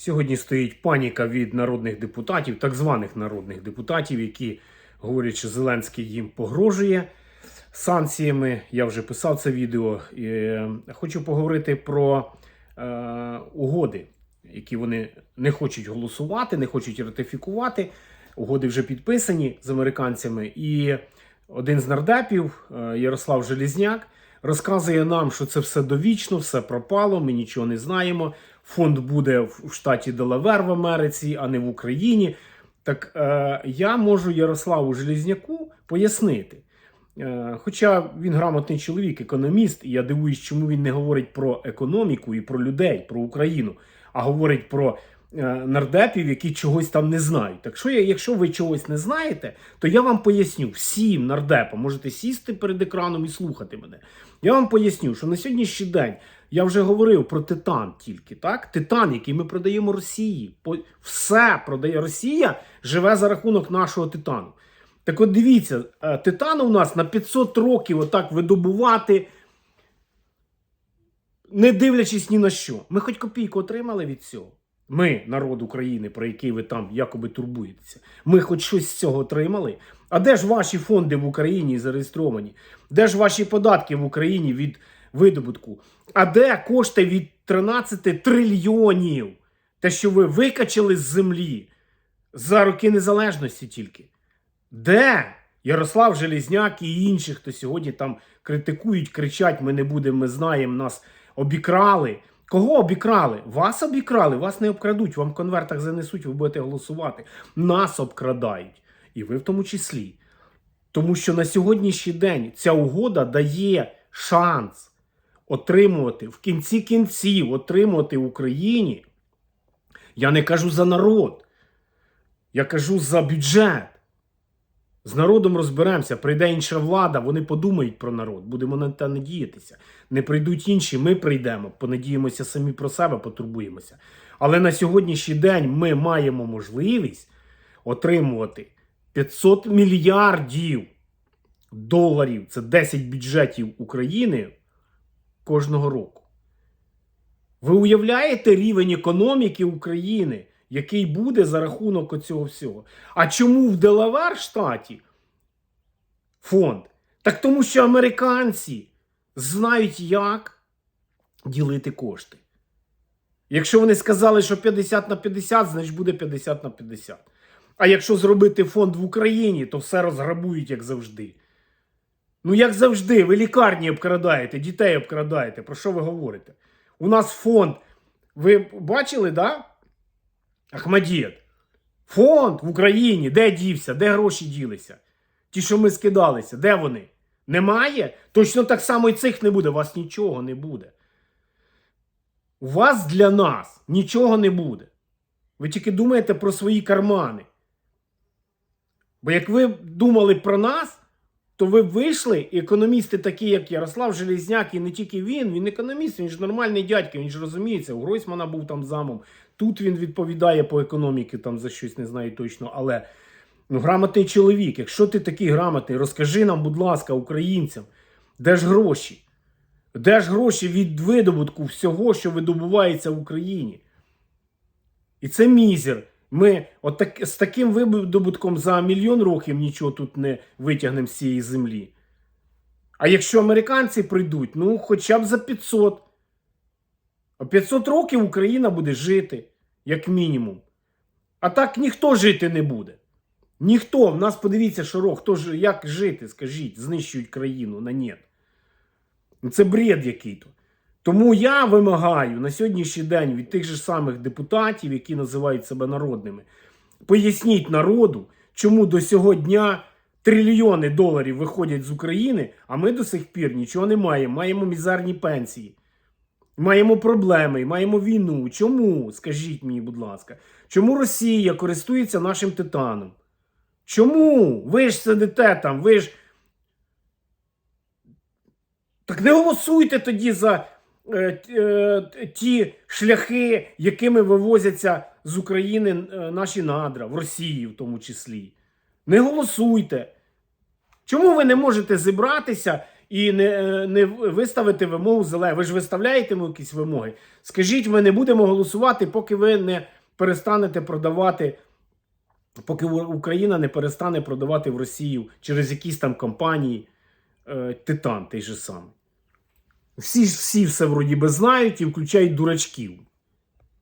Сьогодні стоїть паніка від народних депутатів, так званих народних депутатів, які говорять, що Зеленський їм погрожує санкціями. Я вже писав це відео. Е, хочу поговорити про е, угоди, які вони не хочуть голосувати, не хочуть ратифікувати. Угоди вже підписані з американцями. І один з нардепів, е, Ярослав Желізняк, розказує нам, що це все довічно, все пропало, ми нічого не знаємо. Фонд буде в штаті Делавер в Америці, а не в Україні. Так е, я можу Ярославу Желізняку пояснити. Е, хоча він грамотний чоловік, економіст, і я дивуюсь, чому він не говорить про економіку і про людей, про Україну, а говорить про нардепів, які чогось там не знають. Так що, якщо ви чогось не знаєте, то я вам поясню всім нардепам, можете сісти перед екраном і слухати мене. Я вам поясню, що на сьогоднішній день я вже говорив про титан тільки, так? Титан, який ми продаємо Росії. Все продає Росія, живе за рахунок нашого титану. Так от дивіться, е, титану у нас на 500 років отак видобувати, не дивлячись ні на що. Ми хоч копійку отримали від цього. Ми, народ України, про який ви там якоби турбуєтеся. Ми хоч щось з цього отримали. А де ж ваші фонди в Україні зареєстровані? Де ж ваші податки в Україні від видобутку? А де кошти від 13 трильйонів? Те, що ви викачали з землі за роки незалежності тільки. Де Ярослав Желізняк і інші, хто сьогодні там критикують, кричать: ми не будемо, ми знаємо, нас обікрали. Кого обікрали? Вас обікрали, вас не обкрадуть, вам в конвертах занесуть, ви будете голосувати. Нас обкрадають. І ви в тому числі. Тому що на сьогоднішній день ця угода дає шанс отримувати в кінці кінців, отримувати в Україні. Я не кажу за народ, я кажу за бюджет. З народом розберемося, прийде інша влада, вони подумають про народ, будемо на те надіятися. Не прийдуть інші, ми прийдемо, понадіємося самі про себе, потурбуємося. Але на сьогоднішній день ми маємо можливість отримувати 500 мільярдів доларів. Це 10 бюджетів України кожного року. Ви уявляєте рівень економіки України, який буде за рахунок цього всього? А чому в Делавер штаті фонд? Так тому що американці знають, як ділити кошти. Якщо вони сказали, що 50 на 50, значить буде 50 на 50. А якщо зробити фонд в Україні, то все розграбують, як завжди. Ну, як завжди, ви лікарні обкрадаєте, дітей обкрадаєте. Про що ви говорите? У нас фонд. Ви бачили, да? Ахмадєт. Фонд в Україні, де дівся, де гроші ділися? Ті, що ми скидалися, де вони? Немає? Точно так само і цих не буде. У вас нічого не буде. У вас для нас нічого не буде. Ви тільки думаєте про свої кармани. Бо як ви думали про нас, то ви вийшли, і економісти такі, як Ярослав Железняк, і не тільки він, він економіст, він ж нормальний дядько, він ж розуміється. У Гройсмана був там замом. Тут він відповідає по економіці, там за щось не знаю точно. Але ну, грамотний чоловік, якщо ти такий грамотний, розкажи нам, будь ласка, українцям, де ж гроші? Де ж гроші від видобутку всього, що видобувається в Україні? І це мізер. Ми от так, з таким видобутком за мільйон років нічого тут не витягнемо з цієї землі. А якщо американці прийдуть, ну хоча б за 500. А 500 років Україна буде жити, як мінімум. А так ніхто жити не буде. Ніхто. В нас подивіться, що хто ж як жити, скажіть, знищують країну на. Ну, Це бред який-то. Тому я вимагаю на сьогоднішній день від тих же самих депутатів, які називають себе народними, поясніть народу, чому до сього дня трильйони доларів виходять з України, а ми до сих пір нічого не маємо. Маємо мізерні пенсії. Маємо проблеми, маємо війну. Чому? Скажіть мені, будь ласка, чому Росія користується нашим титаном? Чому? Ви ж сидите там, ви ж. Так не голосуйте тоді за е, е, ті шляхи, якими вивозяться з України е, наші надра, в Росії в тому числі. Не голосуйте. Чому ви не можете зібратися і не, е, не виставите вимогу зелену. Ви ж виставляєте йому якісь вимоги. Скажіть, ми не будемо голосувати, поки ви не перестанете продавати, поки Україна не перестане продавати в Росію через якісь там компанії е, Титан той же самий. Всі, всі все вроді би знають і включають дурачків.